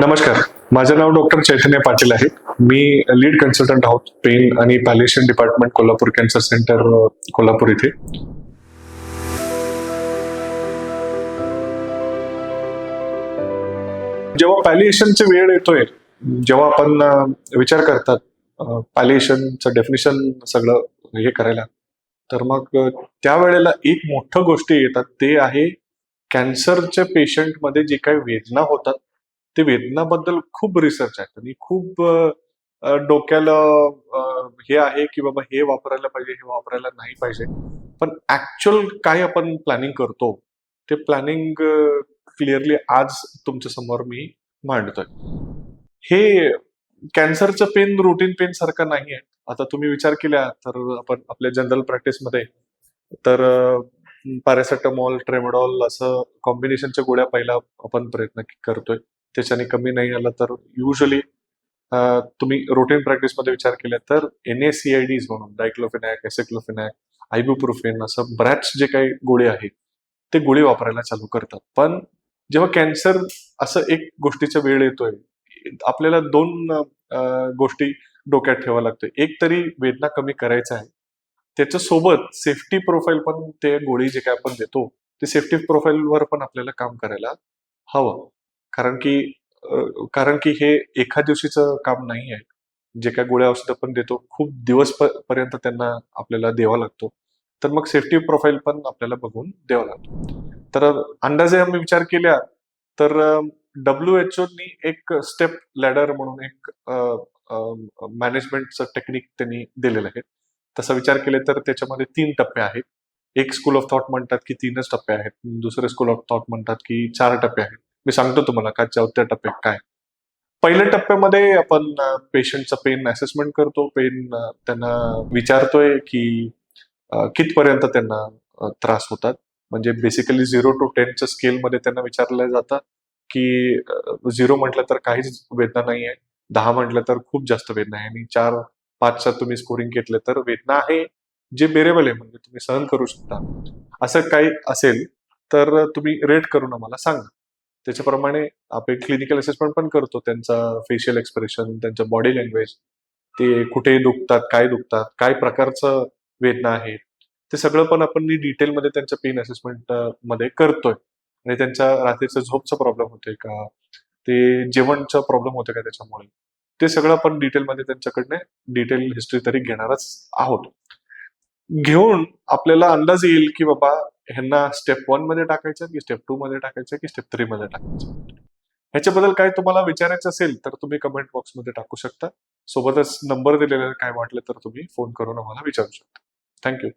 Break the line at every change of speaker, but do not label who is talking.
नमस्कार. माझं नाव डॉक्टर चैतन्य पाटील आहे. मी लीड कन्सल्टंट आहोत पेन आणि palliation department Kolhapur cancer centre Kolhapur इथे. जेव्हा पॅलिएशनची वेळ येतोय जेव्हा आपण विचार करतात पॅलिएशनचं डेफिनेशन सगळं हे करायला तर मग त्यावेळेला एक मोठं गोष्टी येतात. ते आहे कॅन्सरच्या पेशंटमध्ये जे काही वेदना होतात ते वेदनाबद्दल खूप रिसर्च आहेत आणि खूप डोक्याला हे आहे की बाबा हे वापरायला पाहिजे हे वापरायला नाही पाहिजे. पण ऍक्च्युअल काय आपण प्लॅनिंग करतो ते प्लॅनिंग क्लिअरली आज तुमच्यासमोर मी मांडतोय. हे कॅन्सरचं पेन रुटीन पेन सारखं नाही आहे. आता तुम्ही विचार केला तर आपण आपल्या जनरल प्रॅक्टिसमध्ये तर पॅरासेटामॉल ट्रेमडॉल असं कॉम्बिनेशनच्या गोळ्या पहिला आपण प्रयत्न करतोय. त्याच्याने कमी नाही आला तर युजली तुम्ही रुटीन प्रॅक्टिसमध्ये विचार केला तर N A C I Ds म्हणून डायक्लोफिनॅक एसेक्लोफिनॅक आयबुप्रोफेन असं बऱ्याच जे काही गोळी आहेत ते गोळी वापरायला चालू करतात. पण जेव्हा कॅन्सर असं एक गोष्टीचा वेळ येतोय आपल्याला दोन गोष्टी डोक्यात ठेवावं लागतोय. एक तरी वेदना कमी करायचा आहे. त्याच्यासोबत सेफ्टी प्रोफाईल पण ते गोळी जे काय आपण देतो ते सेफ्टी प्रोफाईलवर पण आपल्याला काम करायला हवं. कारण की कारण की हे एका दिवशीचं काम नाही आहे. जे काय गोळ्या औषधं पण देतो खूप दिवस पर्यंत त्यांना आपल्याला द्यावा लागतो. तर मग सेफ्टी प्रोफाईल पण आपल्याला बघून द्यावा लागतो. तर अंदाजे आम्ही विचार केल्या तर डब्ल्यू एच ओनी एक स्टेप लॅडर म्हणून एक मॅनेजमेंटचं टेक्निक त्यांनी दिलेलं आहे. तसा विचार केले तर त्याच्यामध्ये तीन टप्पे आहेत. एक स्कूल ऑफ थॉट म्हणतात की तीनच टप्पे आहेत. दुसरे स्कूल ऑफ थॉट म्हणतात की चार टप्पे आहेत. मी सांगतो तुम्हाला का चौथ्या टप्प्यात काय. पहिल्या टप्प्यामध्ये आपण पेशंटचा पेन असेसमेंट करतो. पेन त्यांना विचारतोय की कितपर्यंत त्यांना त्रास होतात. म्हणजे बेसिकली झिरो टू टेनच्या स्केलमध्ये त्यांना विचारलं जातं की झिरो म्हटलं तर काहीच वेदना नाही आहे दहा म्हटलं तर खूप जास्त वेदना आहे. आणि चार पाचचा तुम्ही स्कोरिंग घेतलं तर वेदना आहे जे बेरेबल आहे. म्हणजे तुम्ही सहन करू शकता. असं काही असेल तर तुम्ही रेट करून आम्हाला सांगा. त्याच्याप्रमाणे आपण क्लिनिकल असेसमेंट पण करतो. त्यांचा फेशियल एक्सप्रेशन त्यांच्या बॉडी लँग्वेज ते कुठे दुखतात काय दुखतात काय प्रकारचं वेदना आहे ते सगळं पण आपण डिटेलमध्ये त्यांच्या पेन असेसमेंटमध्ये करतोय. आणि त्यांच्या रात्रीचं झोपचा प्रॉब्लेम होतोय का ते जेवणचा प्रॉब्लेम होतोय का त्याच्यामुळे ते सगळं आपण डिटेलमध्ये त्यांच्याकडनं डिटेल हिस्ट्री तरी घेणारच आहोत. घेऊन आपल्याला अंदाज येईल की बाबा ह्यांना स्टेप वनमध्ये टाकायचं की स्टेप टू मध्ये टाकायचं की स्टेप थ्री मध्ये टाकायचं ह्याच्याबद्दल काय तुम्हाला विचारायचं असेल तर तुम्ही कमेंट बॉक्समध्ये टाकू शकता. सोबतच नंबर दिलेला काय वाटलं तर तुम्ही फोन करून आम्हाला विचारू शकता. थँक्यू